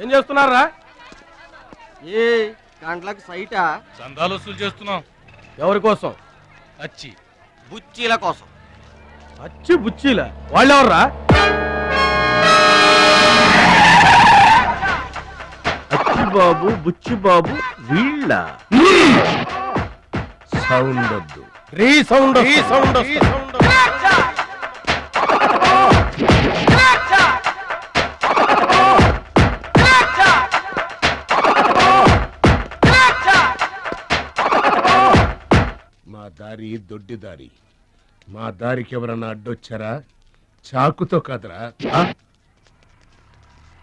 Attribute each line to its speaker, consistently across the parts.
Speaker 1: ఏం చేస్తున్నారా?
Speaker 2: ఏ కండ్లకు సైటా?
Speaker 3: చందాలు వసూలు చేస్తున్నాం.
Speaker 1: ఎవరి కోసం?
Speaker 3: వచ్చి
Speaker 2: బుచ్చీల కోసం.
Speaker 1: అచ్చి బుచ్చీల. వాళ్ళెవర్రా?
Speaker 4: అచ్చి బాబు బుచ్చి బాబు వీళ్ళ. సౌండ్ వద్దు
Speaker 1: రీ సౌండ్ రీ సౌండ్
Speaker 4: దొడ్డి దారి మా దారికి ఎవరన్నా అడ్డొచ్చారా చాకుతో కాదురా ఆ?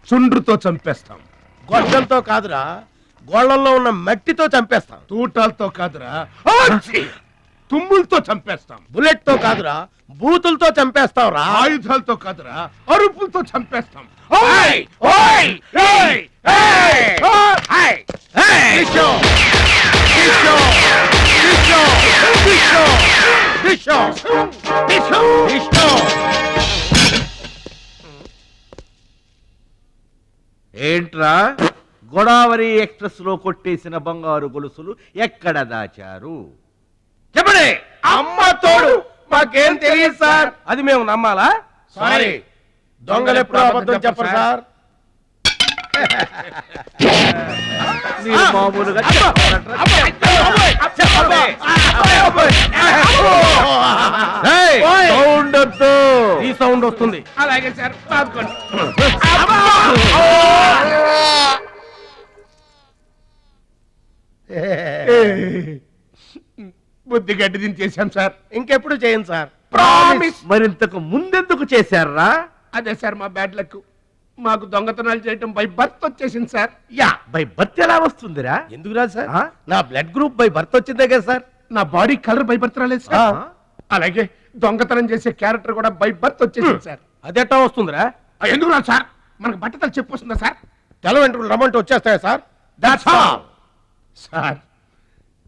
Speaker 4: చుండ్రుతో చంపేస్తాం
Speaker 1: గొడ్డలతో కాదురా గోళ్ళల్లో ఉన్న మట్టితో చంపేస్తాం
Speaker 4: తూటాలతో కాదురా ఆచి! తుమ్ములతో చంపేస్తాం
Speaker 1: బుల్లెట్తో కాదురా బూతులతో చంపేస్తాం రా
Speaker 4: ఆయుధాలతో కాదురా అరుపులతో చంపేస్తాం ఓయ్! ఓయ్! ఏయ్! ఏయ్! ఓయ్! విషో! విషో!
Speaker 5: ఏంట్రా? గోదావరి ఎక్స్ప్రెస్లో కొట్టేసిన బంగారు గొలుసులు ఎక్కడ దాచారు? చెప్పండి.
Speaker 1: అమ్మ తోడు. మాకేం తెలియదు సార్. అది మేము నమ్మాలా?
Speaker 4: సారీ.
Speaker 1: దొంగలు ఎప్పుడు అబద్ధం చెప్పరు సార్.
Speaker 5: మీరు మామూలుగా సౌండ్ వద్దు.
Speaker 1: ఈ సౌండ్ వస్తుంది.
Speaker 4: అలాగే సార్ బాదుకోండి బుద్ధి గడ్డి దించేశాం సార్.
Speaker 1: ఇంకెప్పుడు చేయండి సార్?
Speaker 4: ప్రామిస్
Speaker 5: మరింతకు ముందెందుకు చేశారా?
Speaker 4: అదే సార్ మా బ్యాడ్ లక్. మాకు దొంగతనాలు చేయటం బై బర్త్ వచ్చేసింది సార్
Speaker 5: యా బై బర్త్ ఎలా వస్తుందిరా?
Speaker 1: ఎందుకు రాదు సార్? నా బ్లడ్ గ్రూప్ బై బర్త్ వచ్చిందే కదా సార్
Speaker 4: నా బాడీ కలర్ బై బర్త్ రాలేదు సార్. అలాగే దొంగతనం చేసే క్యారెక్టర్ కూడా బై బర్త్ వచ్చేసింది సార్
Speaker 1: అదెట్టా వస్తుందిరా?
Speaker 4: ఎందుకు రాదు సార్ మనకు బట్టతలు చెప్పు వస్తుందా సార్
Speaker 1: తెల వెంట్రులు రమ్మంటే వచ్చేస్తాయా సార్
Speaker 4: దట్స్ ఆల్ సార్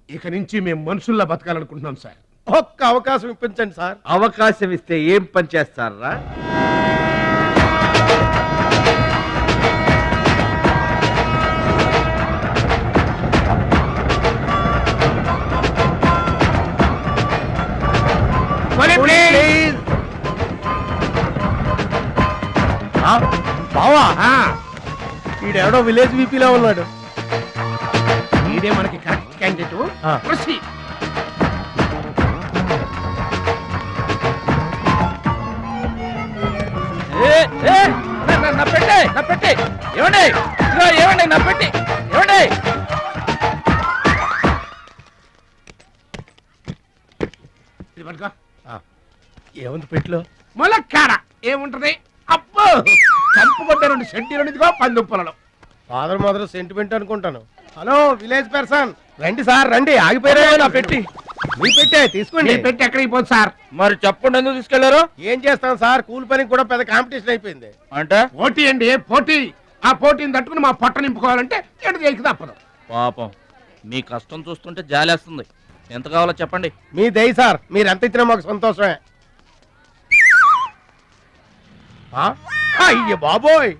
Speaker 4: ఇక నుంచి మేము మనుషుల్లా బతకాలనుకుంటున్నాం సార్
Speaker 1: ఒక్క అవకాశం ఇప్పించండి సార్
Speaker 5: అవకాశం ఇస్తే ఏం పని చేస్తారా?
Speaker 1: ఈడెవడో విలేజ్ వీపీలో ఉన్నాడు.
Speaker 4: ఇదే మనకి కరెక్ట్ క్యాండిడేట్
Speaker 1: ఆ.
Speaker 4: ప్రొసీడ్
Speaker 3: నా పెట్టే నా పెట్టే. ఏమండి? ఇదిగో ఏమండి నా పెట్టి. ఏమండి?
Speaker 4: ఇది పట్టుకో.
Speaker 1: ఏముంది పెట్లో?
Speaker 4: ములక్కాడ. ఏముంటది? అబ్బో! చంపుకుంటే రెండు సెంటీలు ఇదిగో పందుప్పలలో
Speaker 1: ఫాదర్ మదర్ సెంటిమెంట్ అనుకుంటాను. హలో విలేజ్ పర్సన్ రండి సార్ రండి. ఆగిపోయారా నా పెట్టి. మీ పెట్టే తీసుకోండి.
Speaker 4: పెట్టి ఎక్కడికి పోదు సార్.
Speaker 3: మరి చెప్పండి ఎందుకు తీసుకెళ్ళారు?
Speaker 1: ఏం చేస్తాం సార్? కూలి పనికి కూడా పెద్ద కాంపిటీషన్ అయిపోయింది.
Speaker 3: అంటే?
Speaker 4: పోటీ అండి పోటీ? ఆ పోటీని తట్టుకుని మా పొట్ట నింపుకోవాలంటే ఎటు చేయక తప్పదు.
Speaker 3: పాపం. మీ కష్టం చూస్తుంటే జాలేస్తుంది. ఎంత కావాలో చెప్పండి.
Speaker 1: మీ దయ సార్. మీరు ఎంత ఇచ్చినా మాకు సంతోషమే. ఆ? అయ్య బాబోయ్!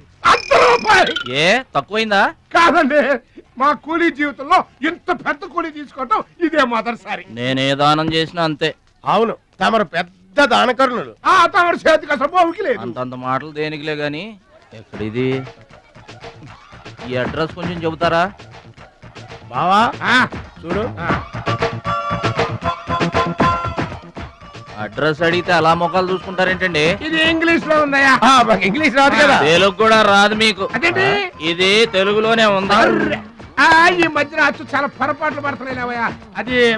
Speaker 4: అంత రూపాయి.
Speaker 3: ఏ తక్కువైందా?
Speaker 4: కాదండి మా కూలీ జీవితంలో ఇంత పెద్ద కూలీ తీసుకోవటం ఇదే మొదటిసారి.
Speaker 3: నేనే దానం చేసినా అంతే.
Speaker 1: అవును తమరు పెద్ద దానకరుణులు.
Speaker 4: ఆ తమరి చేతికి అసలు బావుకి లేదు.
Speaker 3: అంతంత మాటలు దేనికిలే గాని? ఎక్కడిది? ఈ అడ్రస్ కొంచెం చెబుతారా?
Speaker 1: బావా
Speaker 4: ఆ,
Speaker 1: చూడు.
Speaker 4: ఆ,
Speaker 3: అడ్రస్ అడిగితే అలా మొక్కలు చూసుకుంటారేంటండి?
Speaker 4: ఇది ఇంగ్లీష్లో ఉందయ్యా
Speaker 1: మాకు ఇంగ్లీష్ రాదు కదా.
Speaker 3: తెలుగు కూడా రాదు మీకు.
Speaker 4: అదేంటి?
Speaker 3: ఇది తెలుగులోనే ఉంది?
Speaker 4: ఈ మధ్యన అచ్చు చాలా పొరపాట్లు పడుతున్నాయి లేవయ్యా అది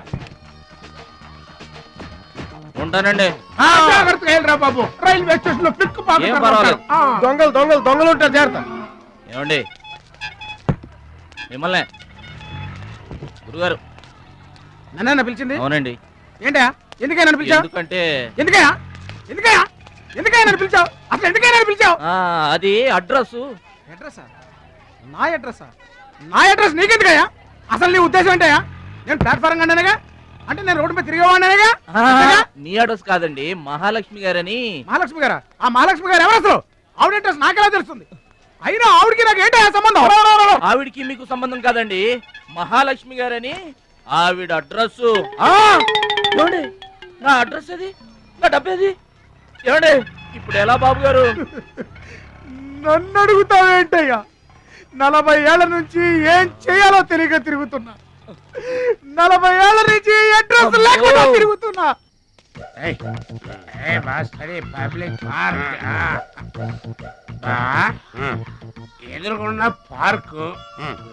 Speaker 3: ఉంటానండి.
Speaker 4: ఆ, జాగ్రత్తగా బాబు. రైల్వే స్టేషన్లో పిక్.
Speaker 1: దొంగలు దొంగలు దొంగలు ఉంటారు జాగ్రత్త.
Speaker 3: ఏమండి? మిమ్మల్ని. గురుగారు.
Speaker 2: నన్న పిలిచింది?
Speaker 3: అవునండి.
Speaker 2: ఏంటయ్యా? ఎందుకైనా నన్ను పిలిచావు?
Speaker 3: ఎందుకంటే
Speaker 2: ఎందుకయ్యా ఎందుకయ్యా ఎందుకయ్యా నన్ను పిలిచావు? అసలు ఎందుకైనా నన్ను పిలిచావు?
Speaker 3: ఆ, అది అడ్రస్?
Speaker 2: అడ్రస్సా నా అడ్రస్సా నా అడ్రస్ నీకెందుకయ్యా? అసలు నీ ఉద్దేశం ఏంటయ్యా? నేను ప్లాట్ఫారం కండానగా అంటే నేను రోడ్డు మీద తిరిగేవాడినగా
Speaker 3: మీ అడ్రస్ కాదండి మహాలక్ష్మి గారని.
Speaker 2: మహాలక్ష్మి గారా? ఆ మహాలక్ష్మి గారు ఎవరు అసలు ఆవిడ అడ్రస్ నాకెలా తెలుస్తుంది? అయినా ఆవిడకి నాకు ఏంటి సంబంధం
Speaker 3: ఆవిడికి మీకు సంబంధం కాదండి మహాలక్ష్మి గారని ఆవిడ అడ్రస్ ఏమండి? నా అడ్రస్ అది నా డబ్బేది ఏమండి ఇప్పుడు ఎలా బాబు గారు?
Speaker 2: నన్ను అడుగుతావేంటయ్యా నలభై ఏళ్ళ నుంచి ఏం చేయాలో తెలియక తిరుగుతున్నా. నలభై ఏళ్ళ నుంచి అడ్రస్ లేకుండా తిరుగుతున్నా.
Speaker 4: పబ్లిక్ పార్క్ ఎదురుకున్న పార్క్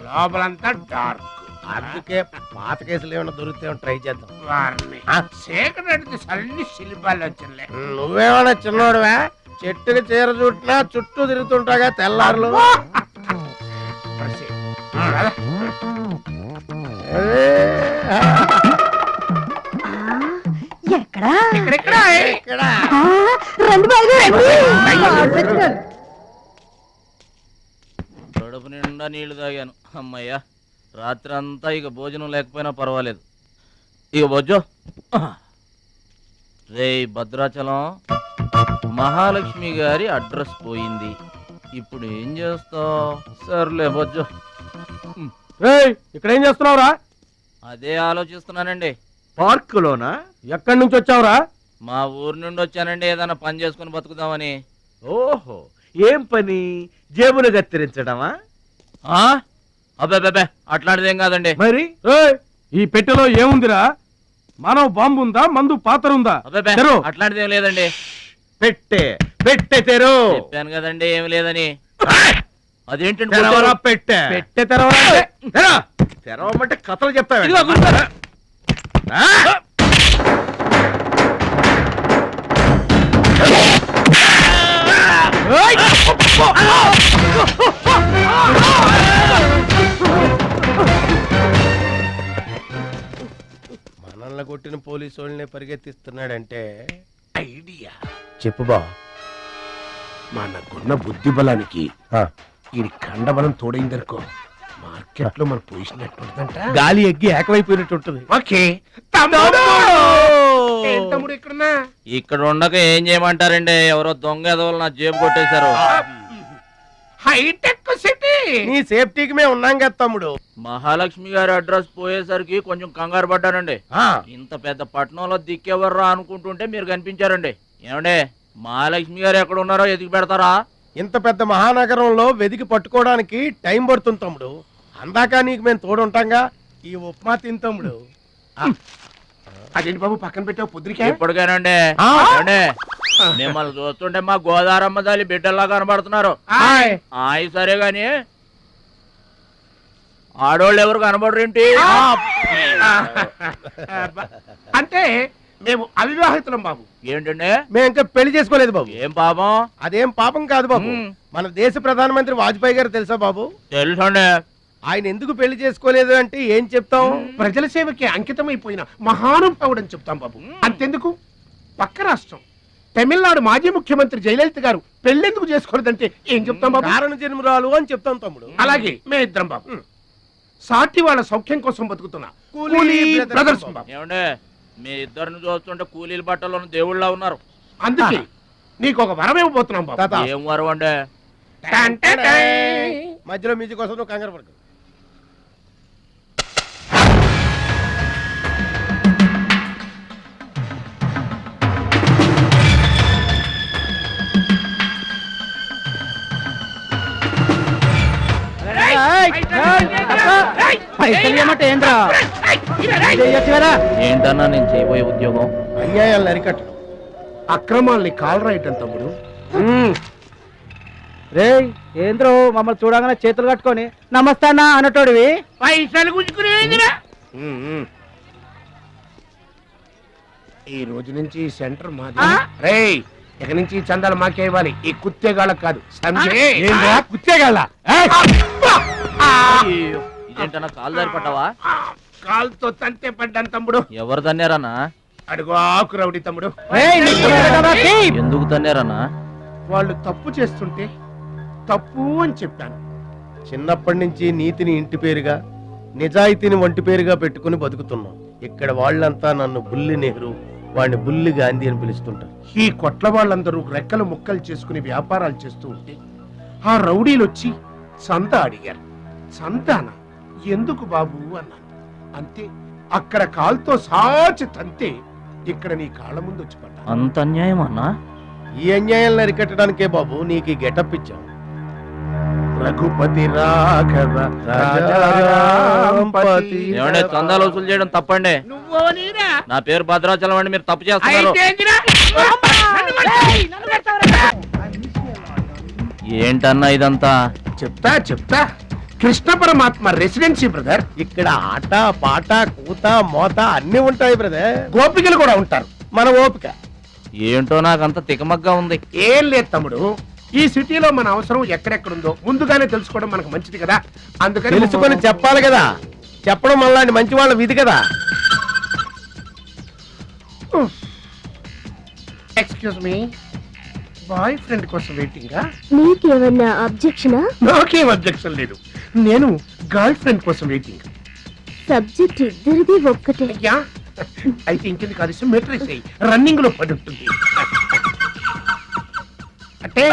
Speaker 4: లోపలంతా డార్క్.
Speaker 1: అందుకే పాత కేసులు ఏమైనా దొరికితే ట్రై చేద్దాం.
Speaker 4: వారిని చీకటి సన్ని శిల్పాలు వచ్చిందిలే
Speaker 1: నువ్వేమైనా చిన్నోడువా? చెట్టుకి చీర చుట్టినా చుట్టూ తిరుగుతుంటాగా తెల్లారులు.
Speaker 6: ఎక్కడా?
Speaker 1: ఇక్కడ
Speaker 6: ఆ, రండి బాబు రండి.
Speaker 3: కడుపు నిండా నీళ్ళు తాగాను. అమ్మయ్యా. రాత్రి అంతా ఇక భోజనం లేకపోయినా పర్వాలేదు. ఇక బొజ్జో. రే భద్రాచలం మహాలక్ష్మి గారి అడ్రస్ పోయింది. ఇప్పుడు ఏం చేస్తావు? సర్లే బొజ్జో.
Speaker 1: రేయ్ ఇక్కడ ఏం చేస్తున్నావురా?
Speaker 3: అదే ఆలోచిస్తున్నానండి.
Speaker 5: పార్కులోనా?
Speaker 1: ఎక్కడి నుంచి వచ్చావురా?
Speaker 3: మా ఊరు నుండి వచ్చానండి ఏదైనా పని చేసుకుని బతుకుదామని.
Speaker 5: ఓహో ఏం పని? జేబులు కత్తిరించడమా?
Speaker 3: ఆ? అబ్బే అబ్బే అట్లాంటిదేం కాదండి.
Speaker 5: మరి?
Speaker 1: ఈ పెట్టెలో ఏముందిరా? మానవ బాంబు ఉందా మందు పాత్ర ఉందా.
Speaker 3: అట్లాంటిదేం లేదండి.
Speaker 5: పెట్టే పెట్టె తెరు.
Speaker 3: చెప్పాను కదండి ఏమి లేదని.
Speaker 5: తెరవరా పెట్టె.
Speaker 1: పెట్టె తెరవాలంటే
Speaker 5: తెరా. తెరవమంటే కథలు చెప్తావే?
Speaker 3: ఇదిగో
Speaker 1: పోలీసు వాళ్ళని పరిగెత్తిస్తున్నాడంటే
Speaker 4: ఐడియా.
Speaker 1: చెప్పు బా.
Speaker 4: మనకున్న బుద్ధి బలానికి ఈ కండబలం తోడైందనుకో మార్కెట్లో మన పొజిషన్ ఎట్టుంటదంట
Speaker 1: గాలి ఎగ్గి ఏకమైపోయినట్టు ఉంటుంది.
Speaker 4: ఓకే. తమ్ముడు! ఏం తమ్ముడు ఇక్కడున్నా?
Speaker 3: ఇక్కడ ఉండక ఏం చేయమంటారండి? ఎవరో దొంగ ఎదవలు నా జేబు కొట్టేశారు.
Speaker 4: Hitech city.
Speaker 1: నీ సేఫ్టీకి మేము ఉన్నాం కదా తమ్ముడు.
Speaker 3: మహాలక్ష్మి గారి అడ్రస్ పోయేసరికి కొంచెం కంగారు పడ్డానండి.
Speaker 1: ఆ,
Speaker 3: ఇంత పెద్ద పట్టణంలో దిక్కెవర్రా అనుకుంటుంటే మీరు కనిపించారండి. ఏమండే మహాలక్ష్మి గారు ఎక్కడ ఉన్నారో ఎదిగి పెడతారా?
Speaker 1: ఇంత పెద్ద మహానగరంలో వెదికి పట్టుకోవడానికి టైం పడుతుంది తమ్ముడు. అందాక నీకు మేము తోడుంటాంగా ఈ ఉప్మా తిని తమ్ముడు.
Speaker 4: అదేంటి బాబు పక్కన పెట్టావు పొద్దురికే
Speaker 3: ఇప్పటికేనండి.
Speaker 1: ఆ.
Speaker 3: ఏమండే? మిమ్మల్ని చూస్తుంటే మా గోదారమ్మ తల్లి బిడ్డల్లా కనబడుతున్నారు. ఆయ్ సరే గాని ఆడోళ్ళు ఎవరు కనబడరేంటి
Speaker 4: అంటే మేము అవివాహితులం బాబు.
Speaker 3: ఏంటండి?
Speaker 1: మేము ఇంకా పెళ్ళి చేసుకోలేదు బాబు.
Speaker 3: ఏం పాపం?
Speaker 1: అదేం పాపం కాదు బాబు. మన దేశ ప్రధానమంత్రి వాజ్పేయి గారు తెలుసా బాబు?
Speaker 3: తెలుసండి.
Speaker 1: ఆయన ఎందుకు పెళ్ళి చేసుకోలేదు అంటే ఏం చెప్తాం?
Speaker 4: ప్రజల సేవకి అంకితమైపోయిన మహానుభావుడు అని చెప్తాం బాబు. అంతెందుకు? పక్క రాష్ట్రం. తమిళనాడు మాజీ ముఖ్యమంత్రి జయలలిత గారు పెళ్ళెందుకు చేసుకోలేదంటే ఏం చెప్తాం బాబు?
Speaker 1: కారణ జన్మరాలు అని చెప్తాం తమ్ముడు.
Speaker 4: అలాగే మే ఇద్దరం బాబు. సాటి వాళ్ళ సౌఖ్యం కోసం బతుకుతున్నా.
Speaker 1: కూలీ బ్రదర్స్ బాబు.
Speaker 3: ఏమండే మీ ఇద్దరిని చూస్తుంటే కూలీల బట్టలో దేవుళ్ళ ఉన్నారు.
Speaker 4: అందుకే నీకు ఒక వరం ఇవ్వబోతున్నాం బాబు.
Speaker 1: తాత.
Speaker 3: ఏం వరం అండి.
Speaker 1: మధ్యలో మ్యూజిక్ కోసం నువ్వు కంగారు పడకు.
Speaker 3: ఏంటన్నా నేను చేయబోయే ఉద్యోగం?
Speaker 1: అన్యాయాలను అరికట్టడం
Speaker 4: అక్రమాల్ని కాలరాయటం తమ్ముడు.
Speaker 2: రే ఏంద్రో మమ్మల్ని చూడగానే చేతులు కట్టుకొని నమస్తానా అన్నటోడివి.
Speaker 4: పైసలు ఈ రోజు నుంచి ఈ సెంటర్ మాది. రేయ్ ఇక నుంచి ఈ చందాలు మాకే ఇవ్వాలి. ఈ కుత్తేగాళ్ళకి కాదు.
Speaker 3: అయ్యో, ఇదేంటన్నా కాలు దారి పడ్డావా?
Speaker 4: కాలుతో తంతే పడ్డాను తమ్ముడు.
Speaker 3: ఎవరు తన్నారన్నా?
Speaker 4: అడుగు ఆకు రౌడి తమ్ముడు.
Speaker 3: ఎందుకు తన్నారన్నా?
Speaker 4: వాళ్ళు తప్పు చేస్తుంటే తప్పు అని చెప్పాను
Speaker 1: చిన్నప్పటి నుంచి నీతిని ఇంటి పేరుగా నిజాయితీని వంటి పేరుగా పెట్టుకుని బతుకుతున్నాం. ఇక్కడ వాళ్ళంతా నన్ను బుల్లి నెహ్రూ వాడిని బుల్లి గాంధీ అని పిలుస్తుంటారు.
Speaker 4: ఈ కొట్ల వాళ్ళందరూ రెక్కలు ముక్కలు చేసుకుని వ్యాపారాలు చేస్తూ ఉంటే ఆ రౌడీలు వచ్చి సంత అడిగారు. సంతాన. ఎందుకు బాబు అన్నాను అంతే అక్కడ కాల్తో సాచి తంతే ఇక్కడ నీ కాళ్ళ ముందు వచ్చి పడ్డా
Speaker 3: అంత అన్యాయం అన్నా.
Speaker 1: ఈ అన్యాయాలను అరికట్టడానికే బాబు నీకు ఈ గెటప్ ఇచ్చాం.
Speaker 4: రఘుపతి రాఘవ
Speaker 1: రాజారాంపతి.
Speaker 3: ఏమండే చందాలు వసూలు చేయడం తప్పండి?
Speaker 2: నువ్వు నేనా?
Speaker 3: నా పేరు భద్రాచలం అండి మీరు తప్పు చేస్తున్నారు.
Speaker 2: అయితే ఏంటిరా?
Speaker 3: ఏంటన్నా ఇదంతా?
Speaker 4: చెప్తా చెప్తా. కృష్ణ పరమాత్మ రెసిడెన్సీ బ్రదర్
Speaker 1: ఇక్కడ ఆట పాట కూత మోత అన్ని ఉంటాయి బ్రదర్
Speaker 4: గోపికలు కూడా ఉంటారు.
Speaker 1: మన ఓపిక.
Speaker 3: ఏంటో నాకంత తికమగ్గా ఉంది.
Speaker 4: ఏం లేదు తమ్ముడు. ఈ సిటీలో మన అవసరం ఎక్కడెక్కడుందో ముందుగానే తెలుసుకోవడం మనకు మంచిది కదా. అందుకని
Speaker 1: తెలుసుకొని చెప్పాలి కదా. చెప్పడం మళ్ళా మంచి వాళ్ళ విధి కదా.
Speaker 4: ఎక్స్క్యూజ్ మీ బాయ్ ఫ్రెండ్ కోసం వెయిటింగా
Speaker 6: అబ్జెక్షనా
Speaker 4: నాకేం అబ్జెక్షన్ లేదు. నేను గర్ల్ ఫ్రెండ్ కోసం వెయిటింగ్
Speaker 6: సబ్జెక్ట్ ఇద్దరిది ఒక్కటే.
Speaker 4: అయ్యా అయితే ఇంకెందుకు కలిసి మెట్రిక్ రన్నింగ్లో పడి ఉంటుంది అంటే